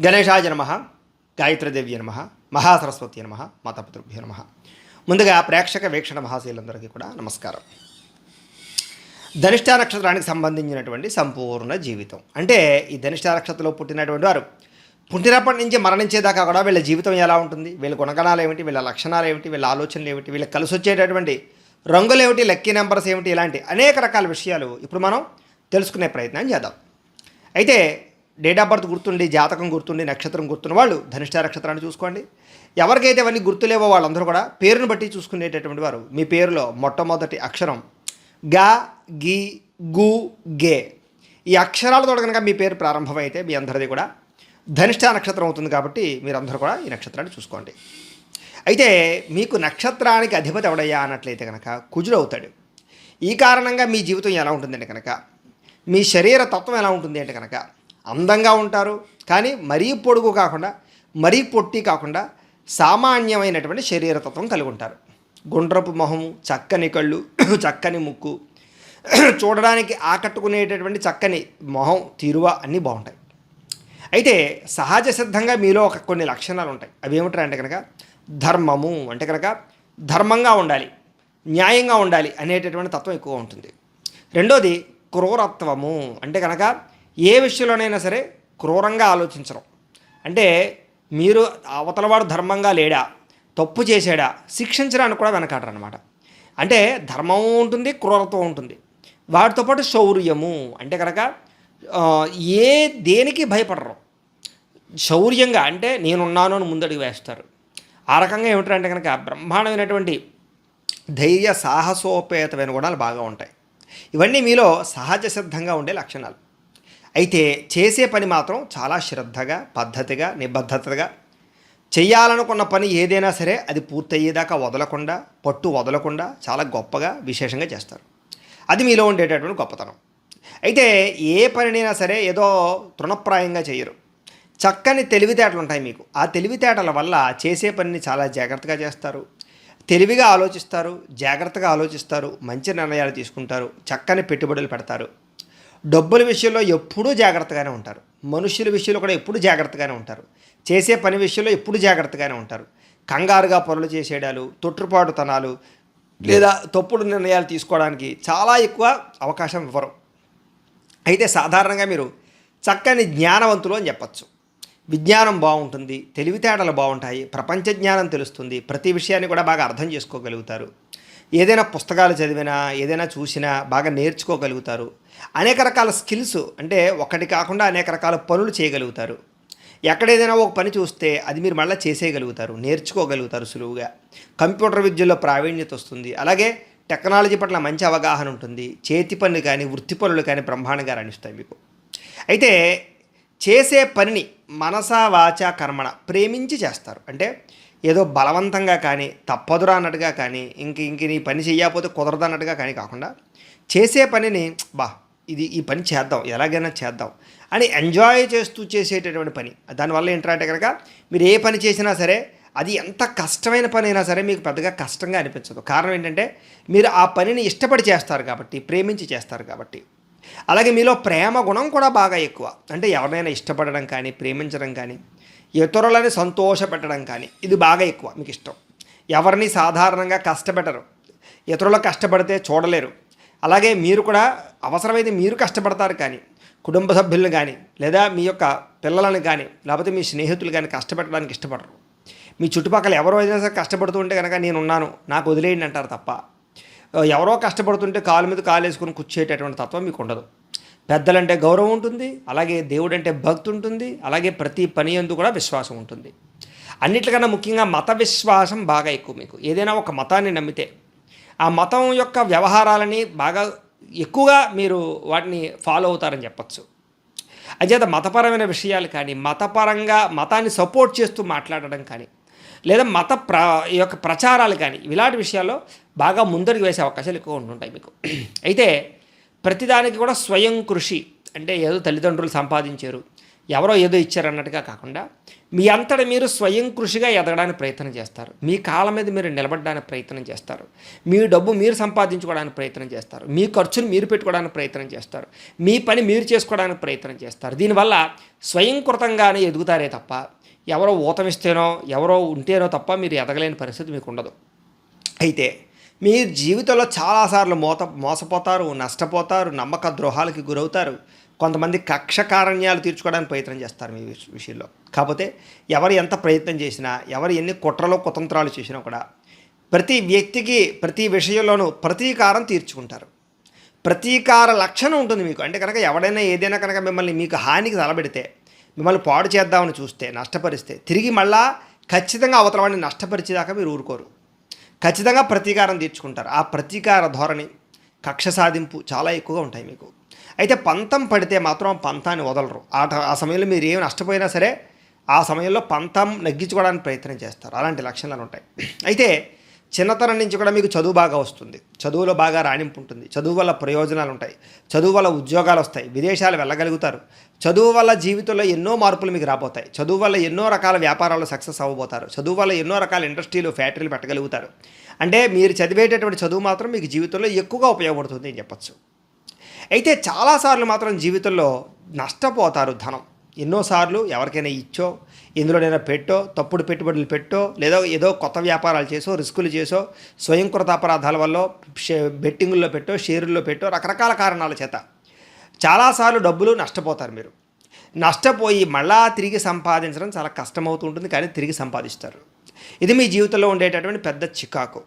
గణేశాయ నమ గాయత్రీదేవి నమ మహాసరస్వతి నమ మాతాపితృభ్యో నమ. ముందుగా ప్రేక్షక వీక్షణ మహాశీలందరికీ కూడా నమస్కారం. ధనిష్ట నక్షత్రానికి సంబంధించినటువంటి సంపూర్ణ జీవితం. అంటే ఈ ధనిష్ట నక్షత్రంలో పుట్టినటువంటి వారు పుట్టినప్పటి నుంచి మరణించేదాకా కూడా వీళ్ళ జీవితం ఎలా ఉంటుంది? వీళ్ళ గుణగణాలు ఏమిటి? వీళ్ళ లక్షణాలు ఏమిటి? వీళ్ళ ఆలోచనలు ఏమిటి? వీళ్ళకి కలిసి వచ్చేటటువంటి రంగులు ఏమిటి? లక్కీ నెంబర్స్ ఏమిటి? ఇలాంటి అనేక రకాల విషయాలు ఇప్పుడు మనం తెలుసుకునే ప్రయత్నం చేద్దాం. అయితే డేట్ ఆఫ్ బర్త్ గుర్తుండి జాతకం గుర్తుండి నక్షత్రం గుర్తున్న వాళ్ళు ధనిష్ట నక్షత్రాన్ని చూసుకోండి. ఎవరికైతే అవన్నీ గుర్తులేవో వాళ్ళందరూ కూడా పేరును బట్టి చూసుకునేటటువంటి వారు మీ పేరులో మొట్టమొదటి అక్షరం గా గి గు గే. ఈ అక్షరాలతో కనుక మీ పేరు ప్రారంభమైతే మీ అందరిది కూడా ధనిష్ట నక్షత్రం అవుతుంది కాబట్టి మీరందరూ కూడా ఈ నక్షత్రాన్ని చూసుకోండి. అయితే మీకు నక్షత్రానికి అధిపతి ఎవడయ్యా అన్నట్లయితే కనుక కుజుడు అవుతాడు. ఈ కారణంగా మీ జీవితం ఎలా ఉంటుందంటే కనుక మీ శరీర తత్వం ఎలా ఉంటుంది అంటే కనుక అందంగా ఉంటారు. కానీ మరీ పొడుగు కాకుండా మరీ పొట్టి కాకుండా సామాన్యమైనటువంటి శరీర తత్వం కలిగి ఉంటారు. గుండ్రపు మొహము చక్కని కళ్ళు చక్కని ముక్కు చూడడానికి ఆకట్టుకునేటటువంటి చక్కని మొహం తీరువ అన్నీ బాగుంటాయి. అయితే సహజ సిద్ధంగా మీలో ఒక కొన్ని లక్షణాలు ఉంటాయి. అవి ఏమిటంటే అంటే కనుక ధర్మము అంటే కనుక ధర్మంగా ఉండాలి న్యాయంగా ఉండాలి అనేటటువంటి తత్వం ఎక్కువ ఉంటుంది. రెండోది క్రూరత్వము అంటే కనుక ఏ విషయంలోనైనా సరే క్రూరంగా ఆలోచించడం. అంటే మీరు అవతలవాడు ధర్మంగా లేడా తప్పు చేశాడా శిక్షించడానికి కూడా వెనకాడరు అనమాట అంటే ధర్మం ఉంటుంది క్రూరత్వం ఉంటుంది. వాటితో పాటు శౌర్యము. అంటే కనుక ఏ దేనికి భయపడరు. శౌర్యంగా అంటే నేనున్నాను అని ముందడుగు వేస్తారు. ఆ రకంగా ఏమిటంటే కనుక బ్రహ్మాండమైనటువంటి ధైర్య సాహసోపేతమైన గుణాలు బాగా ఉంటాయి. ఇవన్నీ మీలో సహజ సిద్ధంగా ఉండే లక్షణాలు. అయితే చేసే పని మాత్రం చాలా శ్రద్ధగా పద్ధతిగా నిబద్ధతగా చేయాలనుకున్న పని ఏదైనా సరే అది పూర్తయ్యేదాకా వదలకుండా పట్టు వదలకుండా చాలా గొప్పగా విశేషంగా చేస్తారు. అది మీలో ఉండేటటువంటి గొప్పతనం. అయితే ఏ పనినైనా సరే ఏదో తృణప్రాయంగా చేయరు. చక్కని తెలివితేటలు ఉంటాయి మీకు. ఆ తెలివితేటల వల్ల చేసే పనిని చాలా జాగ్రత్తగా చేస్తారు. తెలివిగా ఆలోచిస్తారు జాగ్రత్తగా ఆలోచిస్తారు మంచి నిర్ణయాలు తీసుకుంటారు చక్కని పెట్టుబడులు పెడతారు. డబ్బుల విషయంలో ఎప్పుడూ జాగ్రత్తగానే ఉంటారు. మనుషుల విషయంలో కూడా ఎప్పుడు జాగ్రత్తగానే ఉంటారు. చేసే పని విషయంలో ఎప్పుడు జాగ్రత్తగానే ఉంటారు. కంగారుగా పనులు చేసేయడాలు తొట్టుపాటుతనాలు లేదా తప్పుడు నిర్ణయాలు తీసుకోవడానికి చాలా ఎక్కువ అవకాశం ఇవ్వరు. అయితే సాధారణంగా మీరు చక్కని జ్ఞానవంతులు అని చెప్పచ్చు. విజ్ఞానం బాగుంటుంది తెలివితేటలు బాగుంటాయి ప్రపంచ జ్ఞానం తెలుస్తుంది ప్రతి విషయాన్ని కూడా బాగా అర్థం చేసుకోగలుగుతారు. ఏదైనా పుస్తకాలు చదివినా ఏదైనా చూసినా బాగా నేర్చుకోగలుగుతారు. అనేక రకాల స్కిల్స్ అంటే ఒకటి కాకుండా అనేక రకాల పనులు చేయగలుగుతారు. ఎక్కడ ఏదైనా ఒక పని చూస్తే అది మీరు మళ్ళీ చేసేయగలుగుతారు నేర్చుకోగలుగుతారు సులువుగా. కంప్యూటర్ విద్యలో ప్రావీణ్యత వస్తుంది. అలాగే టెక్నాలజీ పట్ల మంచి అవగాహన ఉంటుంది. చేతి పనులు కానీ వృత్తి పనులు కానీ బ్రహ్మాండంగా రాణిస్తాయి మీకు. అయితే చేసే పనిని మనసా వాచ కర్మణ ప్రేమించి చేస్తారు. అంటే ఏదో బలవంతంగా కానీ తప్పదురా అన్నట్టుగా కానీ ఇంక ఇంక నీ పని చేయకపోతే కుదరదు అన్నట్టుగా కానీ కాకుండా చేసే పనిని బా ఇది ఈ పని చేద్దాం ఎలాగైనా చేద్దాం. అని ఎంజాయ్ చేస్తూ చేసేటటువంటి పని. దానివల్ల ఏంటంటే కనుక మీరు ఏ పని చేసినా సరే అది ఎంత కష్టమైన పని అయినా సరే మీకు పెద్దగా కష్టంగా అనిపించదు. కారణం ఏంటంటే మీరు ఆ పనిని ఇష్టపడి చేస్తారు కాబట్టి ప్రేమించి చేస్తారు కాబట్టి. అలాగే మీలో ప్రేమ గుణం కూడా బాగా ఎక్కువ. అంటే ఎవరినైనా ఇష్టపడడం కానీ ప్రేమించడం కానీ ఇతరులని సంతోషపెట్టడం కానీ ఇది బాగా ఎక్కువ మీకు ఇష్టం. ఎవరిని సాధారణంగా కష్టపెట్టరు. ఇతరులు కష్టపడితే చూడలేరు. అలాగే మీరు కూడా అవసరమైతే మీరు కష్టపడతారు కానీ కుటుంబ సభ్యులను కానీ లేదా మీ యొక్క పిల్లలను కానీ లేకపోతే మీ స్నేహితులు కానీ కష్టపెట్టడానికి ఇష్టపడరు. మీ చుట్టుపక్కల ఎవరో ఏదైనా సరే కష్టపడుతుంటే కనుక నేను ఉన్నాను నాకు వదిలేయండి అంటారు తప్ప ఎవరో కష్టపడుతుంటే కాలు మీద కాలు వేసుకుని కూర్చేటటువంటి తత్వం మీకు ఉండదు. పెద్దలంటే గౌరవం ఉంటుంది అలాగే దేవుడు అంటే భక్తి ఉంటుంది అలాగే ప్రతి పని ఎందు కూడా విశ్వాసం ఉంటుంది. అన్నిటికన్నా ముఖ్యంగా మత విశ్వాసం బాగా ఎక్కువ మీకు. ఏదైనా ఒక మతాన్ని నమ్మితే ఆ మతం యొక్క వ్యవహారాలని బాగా ఎక్కువగా మీరు వాటిని ఫాలో అవుతారని చెప్పచ్చు. అంచేత మతపరమైన విషయాలు కానీ మతపరంగా మతాన్ని సపోర్ట్ చేస్తూ మాట్లాడడం కానీ లేదా మత ప్ర ఈ యొక్క ప్రచారాలు కానీ ఇలాంటి విషయాల్లో బాగా ముందరికి వేసే అవకాశాలు ఎక్కువ ఉంటుంటాయి మీకు. అయితే ప్రతిదానికి కూడా స్వయం కృషి అంటే ఏదో తల్లిదండ్రులు సంపాదించారు ఎవరో ఏదో ఇచ్చారన్నట్టుగా కాకుండా మీ అంతట మీరు స్వయం కృషిగా ఎదగడానికి ప్రయత్నం చేస్తారు. మీ కాళ్ళ మీద మీరు నిలబడడానికి ప్రయత్నం చేస్తారు. మీ డబ్బు మీరు సంపాదించుకోవడానికి ప్రయత్నం చేస్తారు. మీ ఖర్చును మీరు పెట్టుకోవడానికి ప్రయత్నం చేస్తారు. మీ పని మీరు చేసుకోవడానికి ప్రయత్నం చేస్తారు. దీనివల్ల స్వయంకృతంగానే ఎదుగుతారే తప్ప ఎవరో ఊతమిస్తేనో ఎవరో ఉంటేనో తప్ప మీరు ఎదగలేని పరిస్థితి మీకు ఉండదు. అయితే మీ జీవితంలో చాలాసార్లు మోత మోసపోతారు నష్టపోతారు నమ్మక ద్రోహాలకి గురవుతారు. కొంతమంది కక్ష కారణ్యాలు తీర్చుకోవడానికి ప్రయత్నం చేస్తారు మీ విషయంలో. కాకపోతే ఎవరు ఎంత ప్రయత్నం చేసినా ఎవరు ఎన్ని కుట్రలో కుతంత్రాలు చేసినా కూడా ప్రతి వ్యక్తికి ప్రతి విషయంలోనూ ప్రతీకారం తీర్చుకుంటారు. ప్రతీకార లక్షణం ఉంటుంది మీకు. అంటే కనుక ఎవడైనా ఏదైనా కనుక మిమ్మల్ని మీకు హానికి తలబెడితే మిమ్మల్ని పాడు చేద్దామని చూస్తే నష్టపరిస్తే తిరిగి మళ్ళా ఖచ్చితంగా అవతల వాడిని నష్టపరిచేదాకా మీరు ఊరుకోరు. ఖచ్చితంగా ప్రతీకారం తీర్చుకుంటారు. ఆ ప్రతీకార ధోరణి కక్ష సాధింపు చాలా ఎక్కువగా ఉంటాయి మీకు. అయితే పంతం పడితే మాత్రం పంతాన్ని వదలరు. ఆ ఆ సమయంలో మీరు ఏమి నష్టపోయినా సరే ఆ సమయంలో పంతం నగ్గించుకోవడానికి ప్రయత్నం చేస్తారు. అలాంటి లక్షణాలు ఉంటాయి. అయితే చిన్నతనం నుంచి కూడా మీకు చదువు బాగా వస్తుంది. చదువులో బాగా రాణింపు ఉంటుంది. చదువు వల్ల ప్రయోజనాలు ఉంటాయి. చదువు వల్ల ఉద్యోగాలు వస్తాయి. విదేశాలు వెళ్ళగలుగుతారు. చదువు వల్ల జీవితంలో ఎన్నో మార్పులు మీకు రాబోతాయి. చదువు వల్ల ఎన్నో రకాల వ్యాపారాలు సక్సెస్ అవ్వబోతారు. చదువు వల్ల ఎన్నో రకాల ఇండస్ట్రీలు ఫ్యాక్టరీలు పెట్టగలుగుతారు. అంటే మీరు చదివేటటువంటి చదువు మాత్రం మీకు జీవితంలో ఎక్కువగా ఉపయోగపడుతుంది అని చెప్పచ్చు. అయితే చాలాసార్లు మాత్రం జీవితంలో నష్టపోతారు ధనం. ఎన్నోసార్లు ఎవరికైనా ఇచ్చో ఎందులోనైనా పెట్టో తప్పుడు పెట్టుబడులు పెట్టో లేదా ఏదో కొత్త వ్యాపారాలు చేసో రిస్కులు చేసో స్వయంకృత అపరాధాల వల్ల షే బెట్టింగుల్లో పెట్టో షేరుల్లో పెట్టో రకరకాల కారణాల చేత చాలాసార్లు డబ్బులు నష్టపోతారు మీరు. నష్టపోయి మళ్ళా తిరిగి సంపాదించడం చాలా కష్టమవుతూ ఉంటుంది కానీ తిరిగి సంపాదిస్తారు. ఇది మీ జీవితంలో ఉండేటటువంటి పెద్ద చికాకు.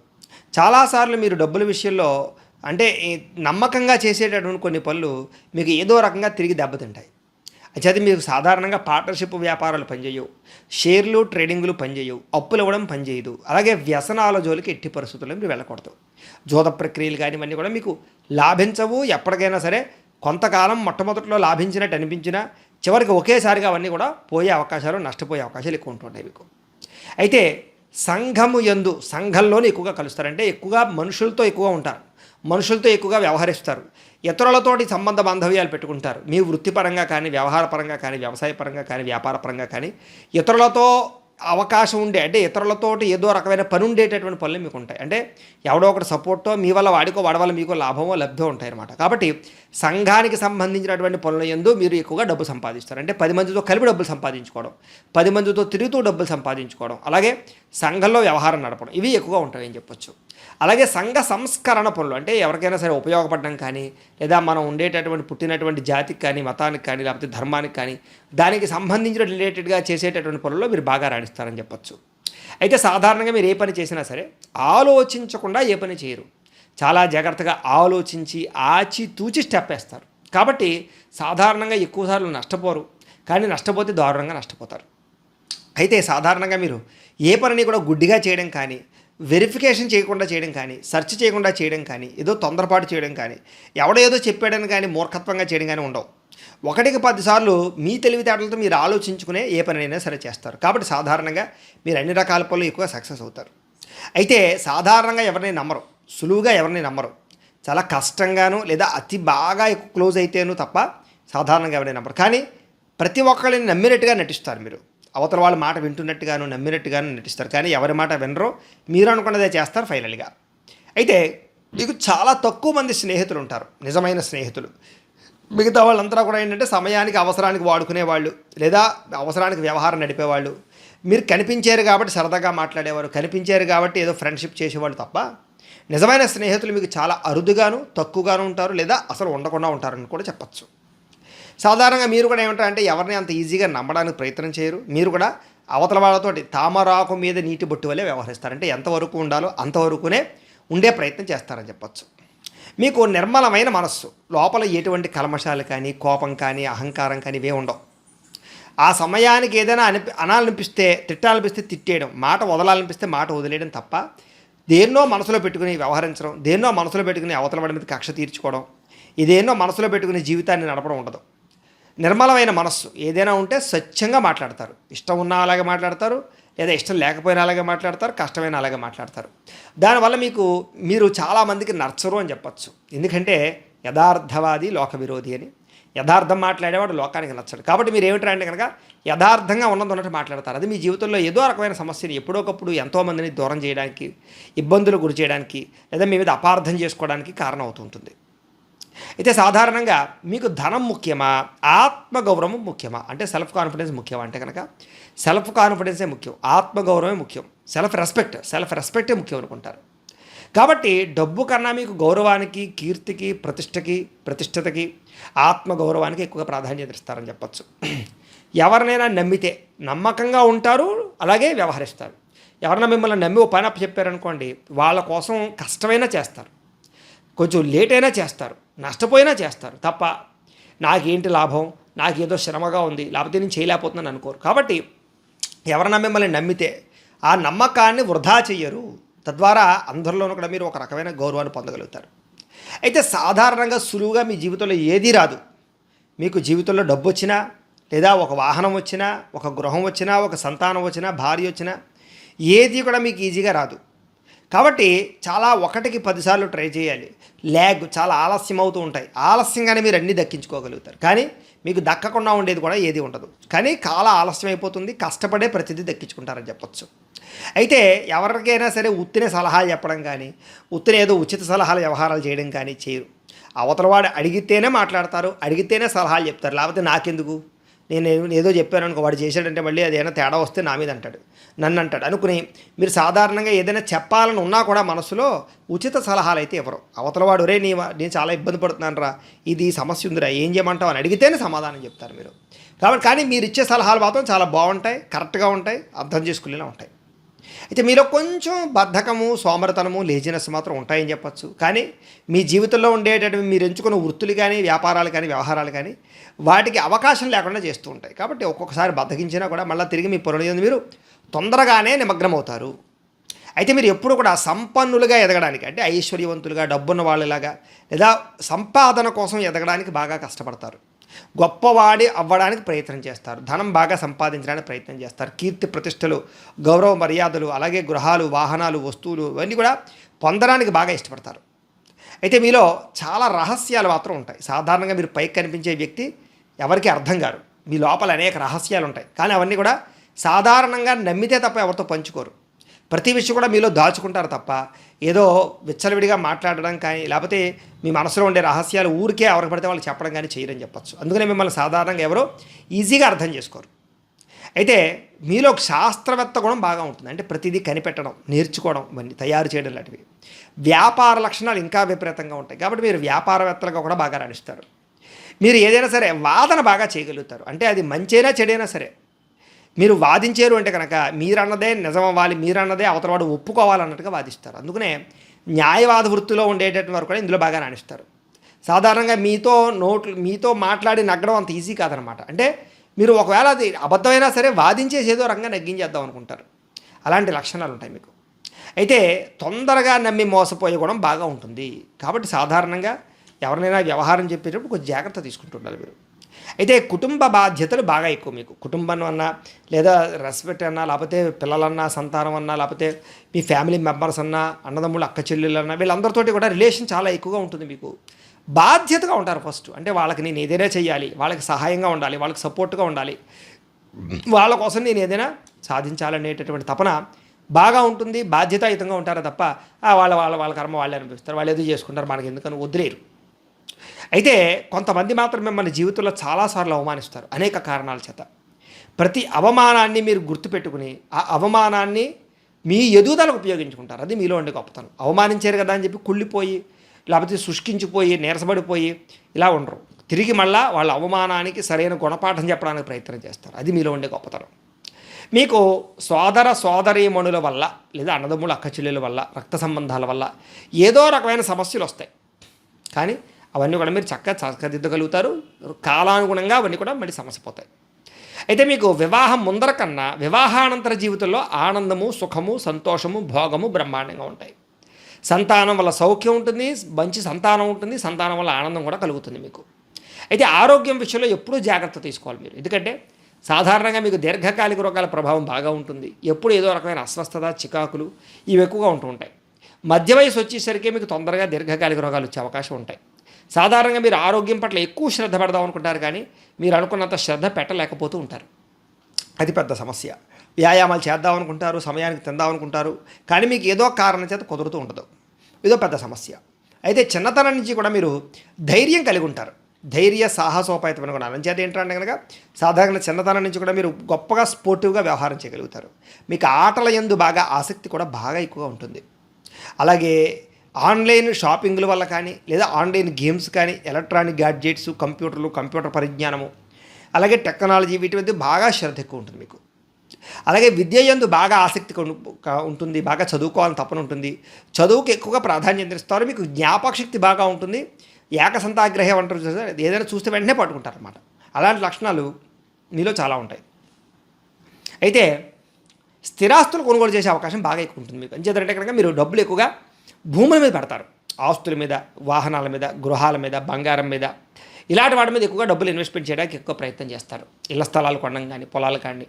చాలాసార్లు మీరు డబ్బుల విషయంలో అంటే నమ్మకంగా చేసేటటువంటి కొన్ని పనులు మీకు ఏదో రకంగా తిరిగి దెబ్బతింటాయి. అయితే మీకు సాధారణంగా పార్ట్నర్షిప్ వ్యాపారాలు పనిచేయవు. షేర్లు ట్రేడింగ్లు పనిచేయవు. అప్పులు ఇవ్వడం పనిచేయదు. అలాగే వ్యసనాల జోలికి ఎట్టి పరిస్థితుల్లో మీరు వెళ్ళకూడదు. జోద ప్రక్రియలు కానీ ఇవన్నీ కూడా మీకు లాభించవు. ఎప్పటికైనా సరే కొంతకాలం మొట్టమొదట్లో లాభించినట్టు అనిపించినా చివరికి ఒకేసారిగా అవన్నీ కూడా పోయే అవకాశాలు నష్టపోయే అవకాశాలు ఎక్కువ ఉంటుంటాయి మీకు. అయితే సంఘము ఎందు సంఘంలోనే ఎక్కువగా కలుస్తారంటే ఎక్కువగా మనుషులతో ఎక్కువగా ఉంటారు. మనుషులతో ఎక్కువగా వ్యవహరిస్తారు. ఇతరులతోటి సంబంధ బాంధవ్యాలు పెట్టుకుంటారు. మీ వృత్తిపరంగా కానీ వ్యవహార పరంగా కానీ వ్యవసాయపరంగా కానీ వ్యాపార పరంగా కానీ ఇతరులతో అవకాశం ఉండే అంటే ఇతరులతోటి ఏదో రకమైన పని ఉండేటటువంటి పనులు మీకు ఉంటాయి అంటే ఎవడో ఒకటి సపోర్టో మీ వల్ల వాడికో వాడి వల్ల మీకు లాభమో లబ్ధో ఉంటాయి అనమాట కాబట్టి సంఘానికి సంబంధించినటువంటి పనుల ఎందు మీరు ఎక్కువగా డబ్బు సంపాదిస్తారు. అంటే పది మందితో కలిపి డబ్బులు సంపాదించుకోవడం పది మందితో తిరుగుతూ డబ్బులు సంపాదించుకోవడం అలాగే సంఘంలో వ్యవహారం నడపడం ఇవి ఎక్కువగా ఉంటాయని చెప్పొచ్చు. అలాగే సంఘ సంస్కరణ పనులు. అంటే ఎవరికైనా సరే ఉపయోగపడడం కానీ లేదా మనం ఉండేటటువంటి పుట్టినటువంటి జాతికి కానీ మతానికి కానీ లేకపోతే ధర్మానికి కానీ దానికి సంబంధించిన రిలేటెడ్గా చేసేటటువంటి పనుల్లో మీరు బాగా రాణిస్తారని చెప్పొచ్చు. అయితే సాధారణంగా మీరు ఏ పని చేసినా సరే ఆలోచించకుండా ఏ పని చేయరు. చాలా జాగ్రత్తగా ఆలోచించి ఆచి తూచి స్టెప్ వేస్తారు. కాబట్టి సాధారణంగా ఎక్కువసార్లు నష్టపోరు. కానీ నష్టపోతే దారుణంగా నష్టపోతారు. అయితే సాధారణంగా మీరు ఏ పనిని కూడా గుడ్డిగా చేయడం కానీ వెరిఫికేషన్ చేయకుండా చేయడం కానీ సెర్చ్ చేయకుండా చేయడం కానీ ఏదో తొందరపాటు చేయడం కానీ ఎవడేదో ఏదో చెప్పాడని కానీ మూర్ఖత్వంగా చేయడం కానీ ఉండవు. ఒకటికి పదిసార్లు మీ తెలివితేటలతో మీరు ఆలోచించుకునే ఏ పనినైనా సరే చేస్తారు. కాబట్టి సాధారణంగా మీరు అన్ని రకాల పనులు ఎక్కువ సక్సెస్ అవుతారు. అయితే సాధారణంగా ఎవరిని నమ్మరు. సులువుగా ఎవరిని నమ్మరు. చాలా కష్టంగాను లేదా అతి బాగా ఎక్కువ క్లోజ్ అయితేను తప్ప సాధారణంగా ఎవరిని నమ్మరు. కానీ ప్రతి ఒక్కరిని నమ్మినట్టుగా నటిస్తారు మీరు. అవతల వాళ్ళ మాట వింటున్నట్టుగాను నమ్మినట్టుగాను నటిస్తారు. కానీ ఎవరి మాట వినరో మీరు అనుకున్నదే చేస్తారు ఫైనల్గా. అయితే మీకు చాలా తక్కువ మంది స్నేహితులు ఉంటారు. నిజమైన స్నేహితులు. మిగతా వాళ్ళంతా కూడా ఏంటంటే సమయానికి అవసరానికి వాడుకునేవాళ్ళు లేదా అవసరానికి వ్యవహారం నడిపేవాళ్ళు. మీరు కనిపించారు కాబట్టి సరదాగా మాట్లాడేవారు. కనిపించారు కాబట్టి ఏదో ఫ్రెండ్షిప్ చేసేవాళ్ళు తప్ప నిజమైన స్నేహితులు మీకు చాలా అరుదుగాను తక్కువగాను ఉంటారు లేదా అసలు ఉండకుండా ఉంటారని కూడా చెప్పచ్చు. సాధారణంగా మీరు కూడా ఏమంటారంటే ఎవరిని అంత ఈజీగా నమ్మడానికి ప్రయత్నం చేయరు. మీరు కూడా అవతల వాళ్ళతోటి తామరాకు మీద నీటి బొట్టు వల్లే వ్యవహరిస్తారంటే ఎంతవరకు ఉండాలో అంతవరకునే ఉండే ప్రయత్నం చేస్తారని చెప్పచ్చు. మీకు నిర్మలమైన మనస్సు లోపల ఎటువంటి కల్మషాలు కానీ కోపం కానీ అహంకారం కానీ ఇవే ఉండవు. ఆ సమయానికి ఏదైనా అనిపి అనాలనిపిస్తే తిట్టాలనిపిస్తే తిట్టేయడం మాట వదలాలనిపిస్తే మాట వదిలేయడం తప్ప దేన్నో మనసులో పెట్టుకుని వ్యవహరించడం దేన్నో మనసులో పెట్టుకుని అవతల వాడి మీద కక్ష తీర్చుకోవడం ఇదేన్నో మనసులో పెట్టుకుని జీవితాన్ని నడపడం ఉండదు. నిర్మలమైన మనస్సు. ఏదైనా ఉంటే స్వచ్ఛంగా మాట్లాడతారు. ఇష్టం ఉన్నా అలాగే మాట్లాడతారు. లేదా ఇష్టం లేకపోయినా అలాగే మాట్లాడతారు. కష్టమైన అలాగే మాట్లాడతారు. దానివల్ల మీకు మీరు చాలామందికి నచ్చరు అని చెప్పచ్చు. ఎందుకంటే యథార్థవాది లోక విరోధి అని. యథార్థం మాట్లాడేవాడు లోకానికి నచ్చడు. కాబట్టి మీరు ఏమిటి అంటే కనుక యథార్థంగా ఉన్నది ఉన్నట్టు మాట్లాడతారు. అది మీ జీవితంలో ఏదో రకమైన సమస్యని ఎప్పుడోకప్పుడు ఎంతోమందిని దూరం చేయడానికి ఇబ్బందులు గురి చేయడానికి లేదా మీ మీద అపార్థం చేసుకోవడానికి కారణం అవుతుంటుంది అయితే సాధారణంగా మీకు ధనం ముఖ్యమా ఆత్మగౌరవం ముఖ్యమా? అంటే సెల్ఫ్ కాన్ఫిడెన్స్ ముఖ్యమా అంటే కనుక? సెల్ఫ్ కాన్ఫిడెన్సే ముఖ్యం ఆత్మగౌరవమే ముఖ్యం. సెల్ఫ్ రెస్పెక్ట్ సెల్ఫ్ రెస్పెక్టే ముఖ్యం అనుకుంటారు. కాబట్టి డబ్బు కన్నా మీకు గౌరవానికి కీర్తికి ప్రతిష్టకి ప్రతిష్టతకి ఆత్మగౌరవానికి ఎక్కువగా ప్రాధాన్యత ఇస్తారని చెప్పచ్చు. ఎవరినైనా నమ్మితే నమ్మకంగా ఉంటారు అలాగే వ్యవహరిస్తారు. ఎవరైనా మిమ్మల్ని నమ్మి ఓ పని చెప్పారనుకోండి వాళ్ళ కోసం కష్టమైనా చేస్తారు. కొంచెం లేట్ అయినా చేస్తారు. నష్టపోయినా చేస్తారు తప్ప నాకేంటి లాభం? నాకేదో శ్రమగా ఉంది. లేకపోతే నేను చేయలేకపోతున్నాను అనుకోరు. కాబట్టి ఎవరన్నా మిమ్మల్ని నమ్మితే ఆ నమ్మకాన్ని వృధా చెయ్యరు. తద్వారా అందరిలోనూ కూడా మీరు ఒక రకమైన గౌరవాన్ని పొందగలుగుతారు. అయితే సాధారణంగా సులువుగా మీ జీవితంలో ఏదీ రాదు. మీకు జీవితంలో డబ్బు వచ్చినా లేదా ఒక వాహనం వచ్చినా ఒక గృహం వచ్చినా ఒక సంతానం వచ్చినా భార్య వచ్చినా ఏది కూడా మీకు ఈజీగా రాదు. కాబట్టి చాలా ఒకటికి పదిసార్లు ట్రై చేయాలి. ల్యాగ్ చాలా ఆలస్యం అవుతూ ఉంటాయి. ఆలస్యంగానే మీరు అన్నీ దక్కించుకోగలుగుతారు. కానీ మీకు దక్కకుండా ఉండేది కూడా ఏది ఉండదు. కానీ కాల ఆలస్యం అయిపోతుంది. కష్టపడే ప్రతిదీ దక్కించుకుంటారని చెప్పొచ్చు. అయితే ఎవరికైనా సరే ఉత్తినే సలహాలు చెప్పడం కానీ ఉత్తిన ఏదో ఉచిత సలహాలు వ్యవహారాలు చేయడం కానీ చేయరు. అవతల వాడు అడిగితేనే మాట్లాడతారు అడిగితేనే సలహాలు చెప్తారు. లేకపోతే నాకెందుకు? నేను ఏదో చెప్పాను అనుకో వాడు చేశాడంటే మళ్ళీ అదేమైనా తేడా వస్తే నా మీద అంటాడు. నన్ను అంటాడు. అనుకుని మీరు సాధారణంగా ఏదైనా చెప్పాలని ఉన్నా కూడా మనసులో ఉచిత సలహాలు అయితే ఇవ్వరు. అవతల వాడు రే నీ నేను చాలా ఇబ్బంది పడుతున్నాను రా ఇది సమస్య ఉందిరా. ఏం చేయమంటావు? అని అడిగితేనే సమాధానం చెప్తారు మీరు. కాబట్టి కానీ మీరు ఇచ్చే సలహాలు మాత్రం చాలా బాగుంటాయి కరెక్ట్గా ఉంటాయి అర్థం చేసుకునేలా ఉంటాయి. అయితే మీలో కొంచెం బద్ధకము సోమరతనము లేజినెస్ మాత్రం ఉంటాయని చెప్పచ్చు. కానీ మీ జీవితంలో ఉండేటటువంటి మీరు ఎంచుకున్న వృత్తులు కానీ వ్యాపారాలు కానీ వ్యవహారాలు కానీ వాటికి అవకాశం లేకుండా చేస్తూ ఉంటాయి. కాబట్టి ఒక్కొక్కసారి బద్దకించినా కూడా మళ్ళీ తిరిగి మీ పొరలు మీరు? తొందరగానే నిమగ్నమవుతారు. అయితే మీరు ఎప్పుడు కూడా సంపన్నులుగా ఎదగడానికి అంటే ఐశ్వర్యవంతులుగా డబ్బున్న వాళ్ళలాగా లేదా సంపాదన కోసం ఎదగడానికి బాగా కష్టపడతారు. గొప్పవాడి అవ్వడానికి ప్రయత్నం చేస్తారు. ధనం బాగా సంపాదించడానికి ప్రయత్నం చేస్తారు. కీర్తి ప్రతిష్టలు గౌరవ మర్యాదలు అలాగే గృహాలు వాహనాలు వస్తువులు ఇవన్నీ కూడా పొందడానికి బాగా ఇష్టపడతారు. అయితే మీలో చాలా రహస్యాలు మాత్రం ఉంటాయి. సాధారణంగా మీరు పైకి కనిపించే వ్యక్తి ఎవరికి అర్థం కారు. మీ లోపల అనేక రహస్యాలు ఉంటాయి. కానీ అవన్నీ కూడా సాధారణంగా నమ్మితే తప్ప ఎవరితో పంచుకోరు. ప్రతి విషయం కూడా మీలో దాచుకుంటారు తప్ప ఏదో విచ్చలవిడిగా మాట్లాడడం కానీ లేకపోతే మీ మనసులో ఉండే రహస్యాలు ఊరికే ఎవరికి పడితే వాళ్ళు చెప్పడం కానీ చేయరని చెప్పచ్చు. అందుకనే మిమ్మల్ని సాధారణంగా ఎవరో ఈజీగా అర్థం చేసుకోరు. అయితే మీలో ఒక శాస్త్రవేత్త గుణం బాగా ఉంటుంది. అంటే ప్రతిదీ కనిపెట్టడం నేర్చుకోవడం ఇవన్నీ తయారు చేయడం లాంటివి. వ్యాపార లక్షణాలు ఇంకా విపరీతంగా ఉంటాయి. కాబట్టి మీరు వ్యాపారవేత్తలుగా కూడా బాగా రాణిస్తారు. మీరు ఏదైనా సరే వాదన బాగా చేయగలుగుతారు. అంటే అది మంచైనా చెడైనా సరే. మీరు వాదించారు అంటే కనుక మీరన్నదే నిజం అవ్వాలి మీరన్నదే అవతలవాడు ఒప్పుకోవాలన్నట్టుగా వాదిస్తారు. అందుకనే న్యాయవాద వృత్తిలో ఉండేటటువంటి వారు కూడా ఇందులో బాగా రాణిస్తారు. సాధారణంగా మీతో నోట్లు మీతో మాట్లాడి నగ్గడం అంత ఈజీ కాదనమాట. అంటే మీరు ఒకవేళ అది అబద్ధమైనా సరే వాదించేసేదో రంగా నగ్గించేద్దాం అనుకుంటారు. అలాంటి లక్షణాలు ఉంటాయి మీకు. అయితే తొందరగా నమ్మి మోసపోయే గుణం బాగా ఉంటుంది. కాబట్టి సాధారణంగా ఎవరినైనా వ్యవహారం చెప్పేటప్పుడు కొంచెం జాగ్రత్త తీసుకుంటుండాలి మీరు. అయితే కుటుంబ బాధ్యతలు బాగా ఎక్కువ మీకు. కుటుంబం అన్నా లేదా రెస్పెక్ట్ అన్నా లేకపోతే పిల్లలన్నా సంతానం అన్నా లేకపోతే మీ ఫ్యామిలీ మెంబర్స్ అన్నా అన్నదమ్ములు అక్క చెల్లెలు అన్నా వీళ్ళందరితోటి కూడా రిలేషన్ చాలా ఎక్కువగా ఉంటుంది మీకు. బాధ్యతగా ఉంటారు ఫస్ట్ అంటే వాళ్ళకి నేను ఏదైనా చేయాలి వాళ్ళకి సహాయంగా ఉండాలి వాళ్ళకి సపోర్ట్గా ఉండాలి. వాళ్ళ కోసం నేను ఏదైనా సాధించాలనేటటువంటి తపన బాగా ఉంటుంది బాధ్యతాయుతంగా ఉంటారు తప్ప వాళ్ళ వాళ్ళ వాళ్ళ కర్మ వాళ్ళే అనిపిస్తారు వాళ్ళు ఏదో చేసుకుంటారు మనకి ఎందుకని వదిలేరు. అయితే కొంతమంది మాత్రం మిమ్మల్ని జీవితంలో చాలాసార్లు అవమానిస్తారు అనేక కారణాల చేత. ప్రతి అవమానాన్ని మీరు గుర్తుపెట్టుకుని ఆ అవమానాన్ని మీ ఎదుగుదలకు ఉపయోగించుకుంటారు. అది మీలో ఉండే గొప్పతనం. అవమానించారు కదా అని చెప్పి కుళ్ళిపోయి లేకపోతే శుష్కించిపోయి నీరసపడిపోయి ఇలా ఉండరు. తిరిగి మళ్ళా వాళ్ళ అవమానానికి సరైన గుణపాఠం చెప్పడానికి ప్రయత్నం చేస్తారు. అది మీలో ఉండే గొప్పతనం. మీకు సోదర సోదరీమణుల వల్ల లేదా అన్నదమ్ముల అక్కచెల్లెల వల్ల రక్త సంబంధాల వల్ల ఏదో రకమైన సమస్యలు వస్తాయి. కానీ అవన్నీ కూడా మీరు చక్కగా చక్కదిద్దగలుగుతారు. కాలానుగుణంగా అవన్నీ కూడా మళ్ళీ సమస్య పోతాయి అయితే మీకు వివాహం ముందర కన్నా వివాహానంతర జీవితంలో ఆనందము సుఖము సంతోషము భోగము బ్రహ్మాండంగా ఉంటాయి. సంతానం వల్ల సౌఖ్యం ఉంటుంది మంచి సంతానం ఉంటుంది సంతానం వల్ల ఆనందం కూడా కలుగుతుంది మీకు. అయితే ఆరోగ్యం విషయంలో ఎప్పుడూ జాగ్రత్త తీసుకోవాలి మీరు. ఎందుకంటే సాధారణంగా మీకు దీర్ఘకాలిక రోగాల ప్రభావం బాగా ఉంటుంది. ఎప్పుడు ఏదో రకమైన అస్వస్థత చికాకులు ఇవి ఎక్కువగా ఉంటూ ఉంటాయి. మధ్య వయసు వచ్చేసరికి మీకు తొందరగా దీర్ఘకాలిక రోగాలు వచ్చే అవకాశం ఉంటాయి. సాధారణంగా మీరు ఆరోగ్యం పట్ల ఎక్కువ శ్రద్ధ పెడదాం అనుకుంటారు కానీ మీరు అనుకున్నంత శ్రద్ధ పెట్టలేకపోతూ ఉంటారు. అది పెద్ద సమస్య. వ్యాయామాలు చేద్దాం అనుకుంటారు సమయానికి తిందాం అనుకుంటారు కానీ మీకు ఏదో కారణం చేత కుదురుతూ ఉండదు. ఇదో పెద్ద సమస్య. అయితే చిన్నతనం నుంచి కూడా మీరు ధైర్యం కలిగి ఉంటారు. ధైర్య సాహసోపాయతమైన కూడా అనంచేత ఏంటంటే కనుక సాధారణ చిన్నతనం నుంచి కూడా మీరు గొప్పగా స్పోర్టివ్గా వ్యవహారం చేయగలుగుతారు. మీకు ఆటల ఎందు బాగా ఆసక్తి కూడా బాగా ఎక్కువగా ఉంటుంది. అలాగే ఆన్లైన్ షాపింగ్ల వల్ల కానీ లేదా ఆన్లైన్ గేమ్స్ కానీ ఎలక్ట్రానిక్ గ్యాడ్జెట్స్ కంప్యూటర్లు కంప్యూటర్ పరిజ్ఞానము అలాగే టెక్నాలజీ వీటి మీద బాగా శ్రద్ధ ఎక్కువ ఉంటుంది మీకు. అలాగే విద్య ఎందు బాగా ఆసక్తి ఉంటుంది బాగా చదువుకోవాలని తపన ఉంటుంది. చదువుకి ఎక్కువగా ప్రాధాన్యత ఇస్తారు మీకు జ్ఞాపక శక్తి బాగా ఉంటుంది. ఏకసంతాగ్రహం అంటారు ఏదైనా చూస్తే వెంటనే పట్టుకుంటారు అనమాట అలాంటి లక్షణాలు మీలో చాలా ఉంటాయి. అయితే స్థిరాస్తులు కొనుగోలు చేసే అవకాశం బాగా ఎక్కువ ఉంటుంది మీకు. అంచేతంటే కనుక మీరు డబ్బులు ఎక్కువగా భూముల మీద పెడతారు. ఆస్తుల మీద వాహనాల మీద గృహాల మీద బంగారం మీద. ఇలాంటి వాటి మీద ఎక్కువగా డబ్బులు ఇన్వెస్ట్మెంట్ చేయడానికి ఎక్కువ ప్రయత్నం చేస్తారు. ఇళ్ళ స్థలాలు కొనడం కానీ పొలాలు కానీ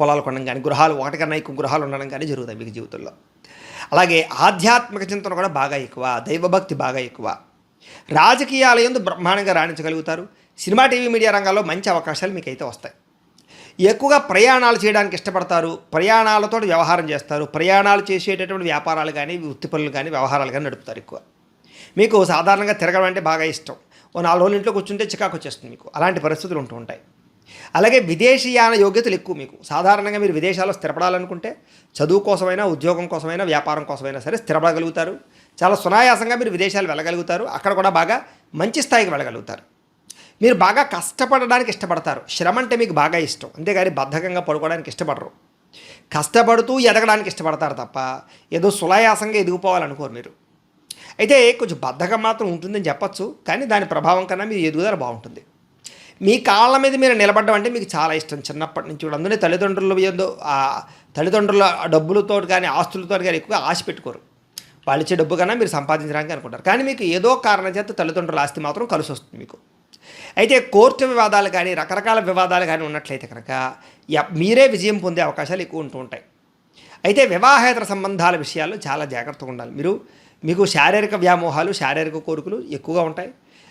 పొలాలు కొనడం కానీ గృహాలు ఒకటికన్నా ఎక్కువ గృహాలు ఉండడం కానీ జరుగుతాయి మీకు జీవితంలో. అలాగే ఆధ్యాత్మిక చింతన కూడా బాగా ఎక్కువ దైవభక్తి బాగా ఎక్కువ. రాజకీయాల యందు బ్రహ్మాండంగా రాణించగలుగుతారు. సినిమా టీవీ మీడియా రంగాల్లో మంచి అవకాశాలు మీకైతే వస్తాయి. ఎక్కువగా ప్రయాణాలు చేయడానికి ఇష్టపడతారు. ప్రయాణాలతో వ్యవహారం చేస్తారు. ప్రయాణాలు చేసేటటువంటి వ్యాపారాలు కానీ వృత్తి పనులు కానీ వ్యవహారాలు కానీ నడుపుతారు ఎక్కువ. మీకు సాధారణంగా తిరగడం అంటే బాగా ఇష్టం. ఓ నాలుగు రోజులు ఇంట్లో కూర్చుంటే చికాకు వచ్చేస్తుంది మీకు. అలాంటి పరిస్థితులు ఉంటూ ఉంటాయి. అలాగే విదేశీయాన యోగ్యతలు ఎక్కువ మీకు. సాధారణంగా మీరు విదేశాల్లో స్థిరపడాలనుకుంటే చదువు కోసమైనా ఉద్యోగం కోసమైనా వ్యాపారం కోసమైనా సరే స్థిరపడగలుగుతారు. చాలా సునాయాసంగా మీరు విదేశాలు వెళ్ళగలుగుతారు. అక్కడ కూడా బాగా మంచి స్థాయికి వెళ్ళగలుగుతారు. మీరు బాగా కష్టపడడానికి ఇష్టపడతారు. శ్రమ అంటే మీకు బాగా ఇష్టం. అంతేగాని బద్ధకంగా పడుకోవడానికి ఇష్టపడరు. కష్టపడుతూ ఎదగడానికి ఇష్టపడతారు తప్ప ఏదో సులాయాసంగా ఎదిగిపోవాలనుకోరు మీరు. అయితే కొంచెం బద్ధకం మాత్రం ఉంటుందని చెప్పచ్చు కానీ దాని ప్రభావం కన్నా మీరు ఎదుగుదల బాగుంటుంది. మీ కాళ్ళ మీద మీరు నిలబడడం అంటే మీకు చాలా ఇష్టం. చిన్నప్పటి నుంచి కూడా అందులో తల్లిదండ్రుల ఏదో తల్లిదండ్రుల డబ్బులతో కానీ ఆస్తులతో కానీ ఎక్కువ ఆశ పెట్టుకోరు. వాళ్ళు ఇచ్చే డబ్బు కన్నా మీరు సంపాదించడానికి అనుకుంటారు. కానీ మీకు ఏదో కారణం చేత తల్లిదండ్రుల ఆస్తి మాత్రం కలిసి వస్తుంది మీకు. అయితే కోర్టు వివాదాలు కానీ రకరకాల వివాదాలు కానీ ఉన్నట్లయితే కనుక మీరే విజయం పొందే అవకాశాలు ఎక్కువ ఉంటూ ఉంటాయి. అయితే వివాహేతర సంబంధాల విషయాల్లో చాలా జాగ్రత్తగా ఉండాలి. మీరు మీకు శారీరక వ్యామోహాలు శారీరక కోరికలు ఎక్కువగా ఉంటాయి.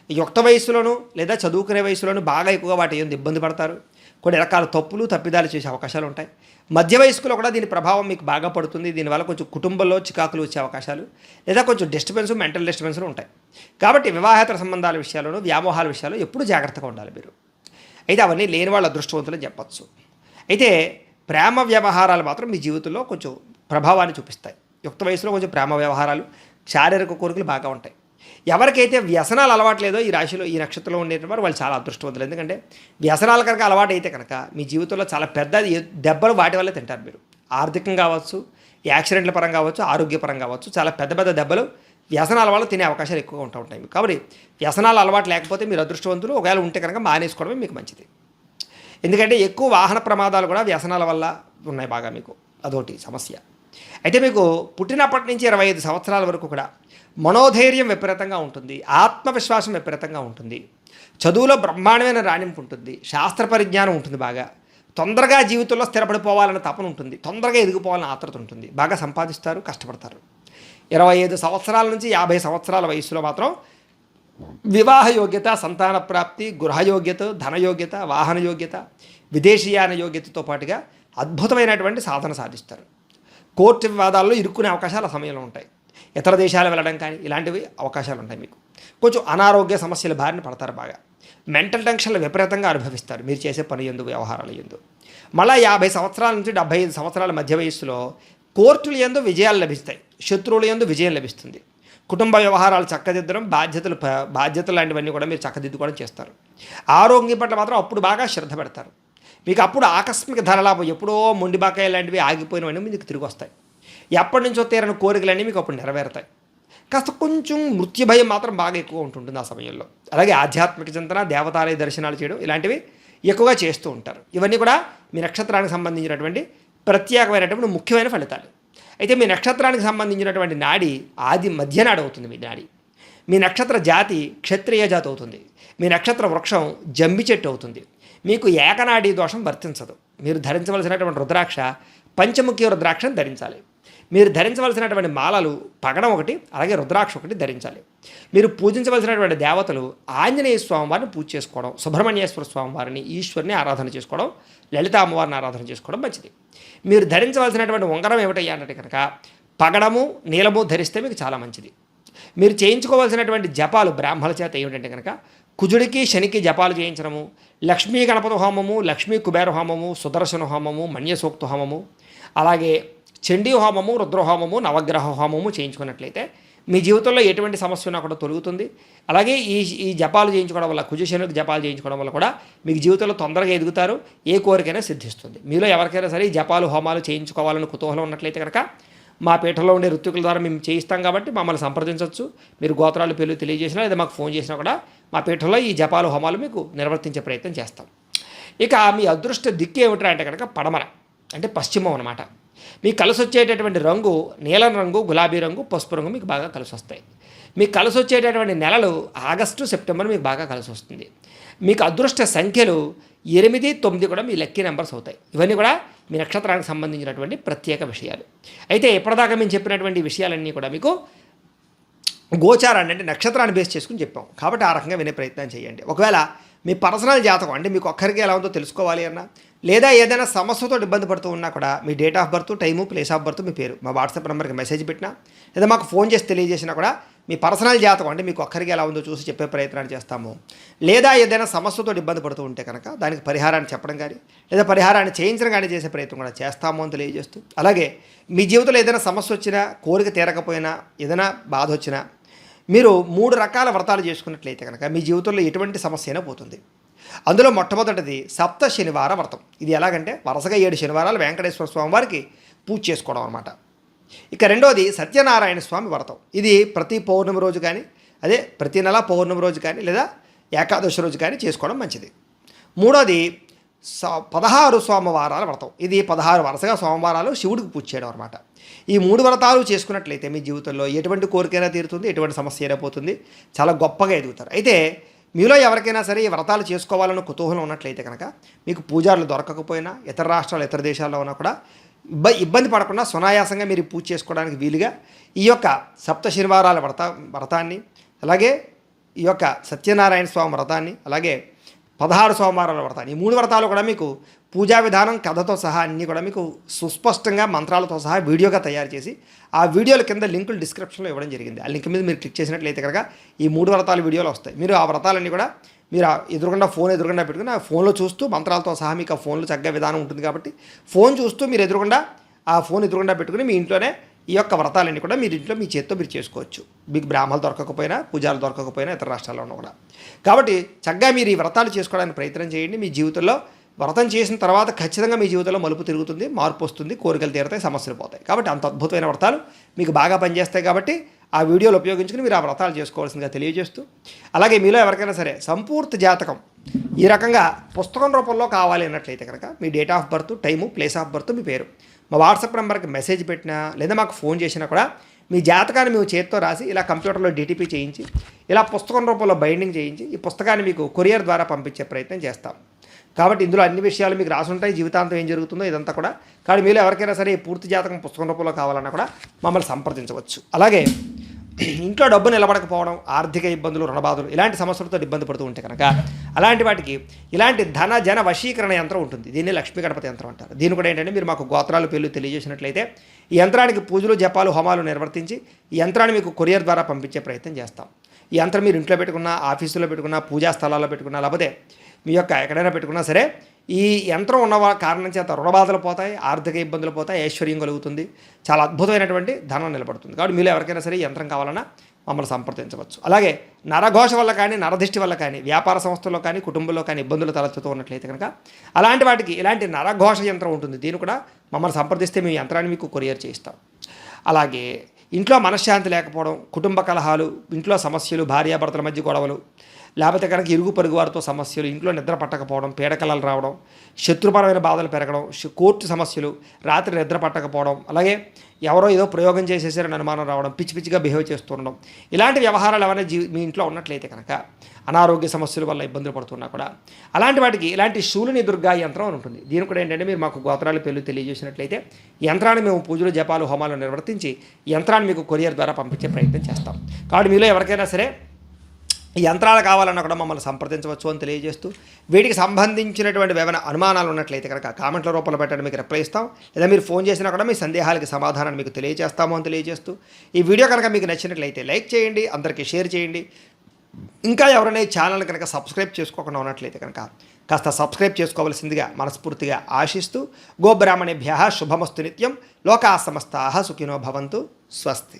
యుక్త వయసులోనూ లేదా చదువుకునే వయసులోనూ బాగా ఎక్కువగా వాటి ఏంది ఇబ్బంది పడతారు. కొన్ని రకాల తప్పులు తప్పిదాలు చేసే అవకాశాలు ఉంటాయి మధ్య వయస్కులో కూడా దీని ప్రభావం మీకు బాగా పడుతుంది. దీనివల్ల కొంచెం కుటుంబంలో చికాకులు వచ్చే అవకాశాలు లేదా కొంచెం డిస్టర్బెన్స్ మెంటల్ డిస్టర్బెన్స్లు ఉంటాయి. కాబట్టి వివాహేతర సంబంధాల విషయాల్లోనూ వ్యామోహాల విషయాల్లో ఎప్పుడూ జాగ్రత్తగా ఉండాలి మీరు. అయితే అవన్నీ లేని వాళ్ళ అదృష్టవంతులని చెప్పచ్చు. అయితే ప్రేమ వ్యవహారాలు మాత్రం మీ జీవితంలో కొంచెం ప్రభావాన్ని చూపిస్తాయి. యుక్త వయసులో కొంచెం ప్రేమ వ్యవహారాలు శారీరక కోరికలు బాగా ఉంటాయి. ఎవరికైతే వ్యసనాలు అలవాట్లేదో ఈ రాశిలో ఈ నక్షత్రంలో ఉండేటువంటి వారు వాళ్ళు చాలా అదృష్టవంతులు. ఎందుకంటే వ్యసనాలు కనుక అలవాటు అయితే కనుక మీ జీవితంలో చాలా పెద్ద దెబ్బలు వాటి వల్ల తింటారు మీరు. ఆర్థికంగా కావచ్చు యాక్సిడెంట్ల పరంగా కావచ్చు ఆరోగ్యపరంగా కావచ్చు చాలా పెద్ద పెద్ద దెబ్బలు వ్యసనాల వల్ల తినే అవకాశాలు ఎక్కువగా ఉంటూ ఉంటాయి. కాబట్టి వ్యసనాలు అలవాటు లేకపోతే మీరు అదృష్టవంతులు ఒకవేళ ఉంటే కనుక మానేసుకోవడమే మీకు మంచిది. ఎందుకంటే ఎక్కువ వాహన ప్రమాదాలు కూడా వ్యసనాల వల్ల ఉన్నాయి బాగా మీకు. అదొకటి సమస్య. అయితే మీకు పుట్టినప్పటి నుంచి ఇరవై ఐదు సంవత్సరాల వరకు కూడా మనోధైర్యం విపరీతంగా ఉంటుంది ఆత్మవిశ్వాసం విపరీతంగా ఉంటుంది చదువులో బ్రహ్మాండమైన రాణింపు ఉంటుంది శాస్త్ర పరిజ్ఞానం ఉంటుంది బాగా తొందరగా జీవితంలో స్థిరపడిపోవాలన్న తపన ఉంటుంది తొందరగా ఎదిగిపోవాలని ఆత్రత ఉంటుంది బాగా సంపాదిస్తారు కష్టపడతారు. ఇరవై ఐదు సంవత్సరాల నుంచి యాభై సంవత్సరాల వయసులో మాత్రం వివాహ యోగ్యత సంతాన ప్రాప్తి గృహ యోగ్యత ధన యోగ్యత వాహన యోగ్యత విదేశీయాన యోగ్యతతో పాటుగా అద్భుతమైనటువంటి సాధన సాధిస్తారు. కోర్టు వివాదాల్లో ఇరుక్కునే అవకాశాలు ఆ సమయంలో ఉంటాయి. ఇతర దేశాలు వెళ్ళడం కానీ ఇలాంటివి అవకాశాలు ఉంటాయి మీకు. కొంచెం అనారోగ్య సమస్యల బారిన పడతారు బాగా. మెంటల్ టెన్షన్లు విపరీతంగా అనుభవిస్తారు మీరు చేసే పని ఎందు వ్యవహారాలు ఎందు. మళ్ళీ యాభై సంవత్సరాల నుంచి డెబ్బై ఐదు సంవత్సరాల మధ్య వయస్సులో కోర్టుల ఎందు విజయాలు లభిస్తాయి. శత్రువుల ఎందు విజయం లభిస్తుంది. కుటుంబ వ్యవహారాలు చక్కదిద్దడం బాధ్యతలు బాధ్యతలు లాంటివన్నీ కూడా మీరు చక్కదిద్దుకోవడం చేస్తారు. ఆరోగ్యం పట్ల మాత్రం అప్పుడు బాగా శ్రద్ధ పెడతారు. మీకు అప్పుడు ఆకస్మిక ధరలాభం ఎప్పుడో మొండిబాకాయ లాంటివి ఆగిపోయినవన్నీ మీకు తిరిగి వస్తాయి. ఎప్పటి నుంచో తీరని కోరికలన్నీ మీకు అప్పుడు నెరవేరుతాయి. కాస్త కొంచెం మృత్యు భయం మాత్రం బాగా ఎక్కువ ఉంటుంటుంది ఆ సమయంలో. అలాగే ఆధ్యాత్మిక చింతన దేవతాలయ దర్శనాలు చేయడం ఇలాంటివి ఎక్కువగా చేస్తూ ఉంటారు. ఇవన్నీ కూడా మీ నక్షత్రానికి సంబంధించినటువంటి ప్రత్యేకమైనటువంటి ముఖ్యమైన ఫలితాలు. అయితే మీ నక్షత్రానికి సంబంధించినటువంటి నాడి ఆది మధ్యనాడు అవుతుంది మీ నాడి. మీ నక్షత్ర జాతి క్షత్రియ జాతి అవుతుంది. మీ నక్షత్ర వృక్షం జంబి చెట్టు అవుతుంది. మీకు ఏకనాడీ దోషం వర్తించదు. మీరు ధరించవలసినటువంటి రుద్రాక్ష పంచముఖి రుద్రాక్షను ధరించాలి. మీరు ధరించవలసినటువంటి మాలలు పగడం ఒకటి అలాగే రుద్రాక్ష ఒకటి ధరించాలి. మీరు పూజించవలసినటువంటి దేవతలు ఆంజనేయ స్వామి వారిని పూజ చేసుకోవడం సుబ్రహ్మణ్యేశ్వర స్వామివారిని ఈశ్వరిని ఆరాధన చేసుకోవడం లలిత అమ్మవారిని ఆరాధన చేసుకోవడం మంచిది. మీరు ధరించవలసినటువంటి ఉంగరం ఏమిటయ్యా అంటే కనుక పగడము నీలము ధరిస్తే మీకు చాలా మంచిది. మీరు చేయించుకోవాల్సినటువంటి జపాలు బ్రాహ్మణ చేత ఏమిటంటే కనుక కుజుడికి శనికి జపాలు చేయించడము లక్ష్మీ గణపతి హోమము లక్ష్మీ కుబేర హోమము సుదర్శన హోమము మన్యసూక్త హోమము అలాగే చండీ హోమము రుద్రహోమము నవగ్రహ హోమము చేయించుకున్నట్లయితే మీ జీవితంలో ఎటువంటి సమస్య ఉన్నా కూడా తొలుగుతుంది. అలాగే ఈ ఈ జపాలు చేయించుకోవడం వల్ల కుజశనులకు జపాలు చేయించుకోవడం వల్ల కూడా మీకు జీవితంలో తొందరగా ఎదుగుతారు ఏ కోరికైనా సిద్ధిస్తుంది. మీలో ఎవరికైనా సరే జపాలు హోమాలు చేయించుకోవాలని కుతూహలం ఉన్నట్లయితే కనుక మా పీఠంలో ఉండే ఋతుకుల ద్వారా మేము చేయిస్తాం కాబట్టి మమ్మల్ని సంప్రదించవచ్చు. మీరు గోత్రాలు పేర్లు తెలియజేసినా లేదా మాకు ఫోన్ చేసినా కూడా మా పీఠంలో ఈ జపాలు హోమాలు మీకు నిర్వర్తించే ప్రయత్నం చేస్తాం. ఇక మీ అదృష్ట దిక్కు ఏమిట్రా అంటే కనుక పడమర అంటే పశ్చిమం అనమాట మీకు కలిసి వచ్చేటటువంటి రంగు నీలం రంగు గులాబీ రంగు పసుపు రంగు మీకు బాగా కలిసి వస్తాయి మీకు కలిసి వచ్చేటటువంటి నెలలు ఆగస్టు సెప్టెంబర్ మీకు బాగా కలిసి వస్తుంది మీకు అదృష్ట సంఖ్యలు ఎనిమిది తొమ్మిది కూడా మీ లక్కీ నెంబర్స్ అవుతాయి. ఇవన్నీ కూడా మీ నక్షత్రానికి సంబంధించినటువంటి ప్రత్యేక విషయాలు. అయితే ఇప్పటిదాకా మేము చెప్పినటువంటి విషయాలన్నీ కూడా మీకు గోచారాన్ని అంటే నక్షత్రాన్ని బేస్ చేసుకుని చెప్పాం. కాబట్టి ఆ రకంగా వినే ప్రయత్నం చేయండి. ఒకవేళ మీ పర్సనల్ జాతకం అంటే మీకు ఒక్కరికి ఎలా ఉందో తెలుసుకోవాలి అన్నా లేదా ఏదైనా సమస్యతో ఇబ్బంది పడుతూ ఉన్నా కూడా మీ date of birth time place of birth మీ పేరు. మా వాట్సాప్ నెంబర్కి మెసేజ్ పెట్టినా లేదా మాకు ఫోన్ చేసి తెలియజేసినా కూడా మీ పర్సనల్ జాతకం అంటే మీకు ఒక్కరికి ఎలా ఉందో చూసి చెప్పే ప్రయత్నాన్ని చేస్తాము. లేదా ఏదైనా సమస్యతో ఇబ్బంది పడుతూ ఉంటే కనుక దానికి పరిహారాన్ని చెప్పడం కానీ లేదా పరిహారాన్ని చేయించడం కానీ చేసే ప్రయత్నం కూడా చేస్తాము అని తెలియజేస్తూ. అలాగే మీ జీవితంలో ఏదైనా సమస్య వచ్చినా కోరిక తీరకపోయినా ఏదైనా బాధ వచ్చినా మీరు మూడు రకాల వ్రతాలు చేసుకున్నట్లయితే కనుక మీ జీవితంలో ఎటువంటి సమస్య అయినా పోతుంది. అందులో మొట్టమొదటిది సప్త శనివార వ్రతం. ఇది ఎలాగంటే వరుసగా ఏడు శనివారాలు వెంకటేశ్వర స్వామి వారికి పూజ చేసుకోవడం అనమాట ఇక రెండోది సత్యనారాయణ స్వామి వ్రతం. ఇది ప్రతి పౌర్ణమి రోజు కానీ అదే ప్రతి నెల పౌర్ణమి రోజు కానీ లేదా ఏకాదశి రోజు కానీ చేసుకోవడం మంచిది. మూడోది పదహారు సోమవారాల వ్రతం. ఇది పదహారు వరుసగా సోమవారాలు శివుడికి పూజ చేయడం అనమాట ఈ మూడు వ్రతాలు చేసుకున్నట్లయితే మీ జీవితంలో ఎటువంటి కోరికైనా తీరుతుంది ఎటువంటి సమస్య అయినా పోతుంది చాలా గొప్పగా ఎదుగుతారు. అయితే మీలో ఎవరికైనా సరే ఈ వ్రతాలు చేసుకోవాలని కుతూహలం ఉన్నట్లయితే కనుక మీకు పూజారులు దొరకకపోయినా ఇతర రాష్ట్రాలు ఇతర దేశాల్లో ఉన్నా కూడా ఇబ్బ ఇబ్బంది పడకుండా సునాయాసంగా మీరు పూజ చేసుకోవడానికి వీలుగా ఈ యొక్క సప్త శనివారాల వ్రత వ్రతాన్ని అలాగే ఈ యొక్క సత్యనారాయణ స్వామి వ్రతాన్ని అలాగే పదహారు సోమవారాల వ్రతాన్ని ఈ మూడు వ్రతాలు కూడా మీకు పూజా విధానం కథతో సహా అన్నీ కూడా మీకు సుస్పష్టంగా మంత్రాలతో సహా వీడియోగా తయారు చేసి ఆ వీడియోల కింద లింకులు డిస్క్రిప్షన్లో ఇవ్వడం జరిగింది. ఆ లింక్ మీద మీరు క్లిక్ చేసినట్లయితే కనుక ఈ మూడు వ్రతాల వీడియోలు వస్తాయి. మీరు ఆ వ్రతాలన్నీ కూడా మీరు ఎదురుకుండా ఎదురుగుండా ఫోన్ ఎదురుగుండా పెట్టుకుని ఆ ఫోన్లో చూస్తూ మంత్రాలతో సహా మీకు ఆ ఫోన్లో చక్కగా విధానం ఉంటుంది కాబట్టి ఫోన్ చూస్తూ మీరు ఎదురుగుండా ఆ ఫోన్ ఎదురుగుండా పెట్టుకుని మీ ఇంట్లోనే ఈ యొక్క వ్రతాలన్నీ కూడా మీరు ఇంట్లో మీ చేత్తో మీరు చేసుకోవచ్చు. మీకు బ్రాహ్మలు దొరకకపోయినా పూజాలు దొరకకపోయినా ఇతర రాష్ట్రాల్లో కూడా. కాబట్టి చక్కగా మీరు ఈ వ్రతాలు చేసుకోవడానికి ప్రయత్నం చేయండి. మీ జీవితంలో వ్రతం చేసిన తర్వాత ఖచ్చితంగా మీ జీవితంలో మలుపు తిరుగుతుంది మార్పు వస్తుంది కోరికలు తీరుతాయి సమస్యలు పోతాయి. కాబట్టి అంత అద్భుతమైన వ్రతాలు మీకు బాగా పనిచేస్తాయి కాబట్టి ఆ వీడియోలు ఉపయోగించుకుని మీరు ఆ వ్రతాలు చేసుకోవాల్సిందిగా తెలియజేస్తూ అలాగే మీలో ఎవరికైనా సరే సంపూర్తి జాతకం ఈ రకంగా పుస్తకం రూపంలో కావాలి అన్నట్లయితే కనుక మీ date of birth time place of birth మీ పేరు. మా వాట్సాప్ నెంబర్కి మెసేజ్ పెట్టినా లేదా మాకు ఫోన్ చేసినా కూడా మీ జాతకాన్ని మేము చేత్తో రాసి ఇలా కంప్యూటర్లో డిటిపి చేయించి ఇలా పుస్తకం రూపంలో బైండింగ్ చేయించి ఈ పుస్తకాన్ని మీకు కొరియర్ ద్వారా పంపించే ప్రయత్నం చేస్తాం. కాబట్టి ఇందులో అన్ని విషయాలు మీకు రాసి ఉంటాయి జీవితాంతం ఏం జరుగుతుందో ఇదంతా కూడా. కానీ మీలో ఎవరికైనా సరే ఈ పూర్తి జాతకం పుస్తకం రూపంలో కావాలన్నా కూడా మమ్మల్ని సంప్రదించవచ్చు. అలాగే ఇంట్లో డబ్బు నిలబడకపోవడం ఆర్థిక ఇబ్బందులు రుణబాధలు ఇలాంటి సమస్యలతో ఇబ్బంది పడుతూ ఉంటే కనుక అలాంటి వాటికి ఇలాంటి ధన జన వశీకరణ యంత్రం ఉంటుంది. దీన్ని లక్ష్మీ గణపతి యంత్రం అంటారు. దీని కూడా ఏంటంటే మీరు మాకు గోత్రాలు పేర్లు తెలియజేసినట్లయితే ఈ యంత్రానికి పూజలు జపాలు హోమాలు నిర్వర్తించి ఈ యంత్రాన్ని మీకు కొరియర్ ద్వారా పంపించే ప్రయత్నం చేస్తాం. ఈ యంత్రం మీరు ఇంట్లో పెట్టుకున్నా ఆఫీసులో పెట్టుకున్నా పూజా స్థలాల్లో పెట్టుకున్నా లేకపోతే మీ యొక్క ఎక్కడైనా పెట్టుకున్నా సరే ఈ యంత్రం ఉన్న కారణం చేత రుణబాధలు పోతాయి ఆర్థిక ఇబ్బందులు పోతాయి ఐశ్వర్యం కలుగుతుంది. చాలా అద్భుతమైనటువంటి ధనం నిలబడుతుంది. కాబట్టి మీరు ఎవరికైనా సరే యంత్రం కావాలన్నా మమ్మల్ని సంప్రదించవచ్చు. అలాగే నరఘోష వల్ల కానీ నరదిష్టి వల్ల కానీ వ్యాపార సంస్థల్లో కానీ కుటుంబంలో కానీ ఇబ్బందులు తలెత్తుతూ ఉన్నట్లయితే కనుక అలాంటి వాటికి ఇలాంటి నరఘోష యంత్రం ఉంటుంది. దీన్ని కూడా మమ్మల్ని సంప్రదిస్తే మీ యంత్రాన్ని మీకు కొరియర్ చేయిస్తాం. అలాగే ఇంట్లో మనశ్శాంతి లేకపోవడం కుటుంబ కలహాలు ఇంట్లో సమస్యలు భార్యాభర్తల మధ్య గొడవలు లేకపోతే కనుక ఇరుగు పొరుగు వారితో సమస్యలు ఇంట్లో నిద్ర పట్టకపోవడం పీడకలలు రావడం శత్రుపరమైన బాధలు పెరగడం కోర్టు సమస్యలు రాత్రి నిద్ర పట్టకపోవడం అలాగే ఎవరో ఏదో ప్రయోగం చేసేసారని అనుమానం రావడం పిచ్చి పిచ్చిగా బిహేవ్ చేస్తుండడం ఇలాంటి వ్యవహారాలు ఏమైనా జీ మీ ఇంట్లో ఉన్నట్లయితే కనుక అనారోగ్య సమస్యల వల్ల ఇబ్బందులు పడుతున్నా కూడా అలాంటి వాటికి ఇలాంటి శూలిని దుర్గా యంత్రం అని ఉంటుంది. దీని కూడా ఏంటంటే మీరు మాకు గోత్రాల పేర్లు తెలియజేసినట్లయితే యంత్రాన్ని మేము పూజలు జపాలు హోమాలు నిర్వర్తించి యంత్రాన్ని మీకు కొరియర్ ద్వారా పంపించే ప్రయత్నం చేస్తాం. కాబట్టి మీలో ఎవరికైనా సరే యంత్రాలు కావాలన్నా కూడా మమ్మల్ని సంప్రదించవచ్చు అని తెలియజేస్తూ వీటికి సంబంధించినటువంటి ఏమైనా అనుమానాలు ఉన్నట్లయితే కనుక కామెంట్ల రూపంలో పెట్టండి మీకు రిప్లై ఇస్తాం. లేదా మీరు ఫోన్ చేసినా కూడా మీ సందేహాలకి సమాధానాన్ని మీకు తెలియజేస్తాము అని తెలియజేస్తూ ఈ వీడియో కనుక మీకు నచ్చినట్లయితే లైక్ చేయండి అందరికీ షేర్ చేయండి. ఇంకా ఎవరైనా ఈ ఛానల్ కనుక సబ్స్క్రైబ్ చేసుకోకుండా ఉన్నట్లయితే కనుక కాస్త సబ్స్క్రైబ్ చేసుకోవాల్సిందిగా మనస్ఫూర్తిగా ఆశిస్తూ గోబ్రాహ్మణేభ్య శుభమస్తు నిత్యం. లోకా సమస్తా సుఖినో భవంతు. స్వస్తి.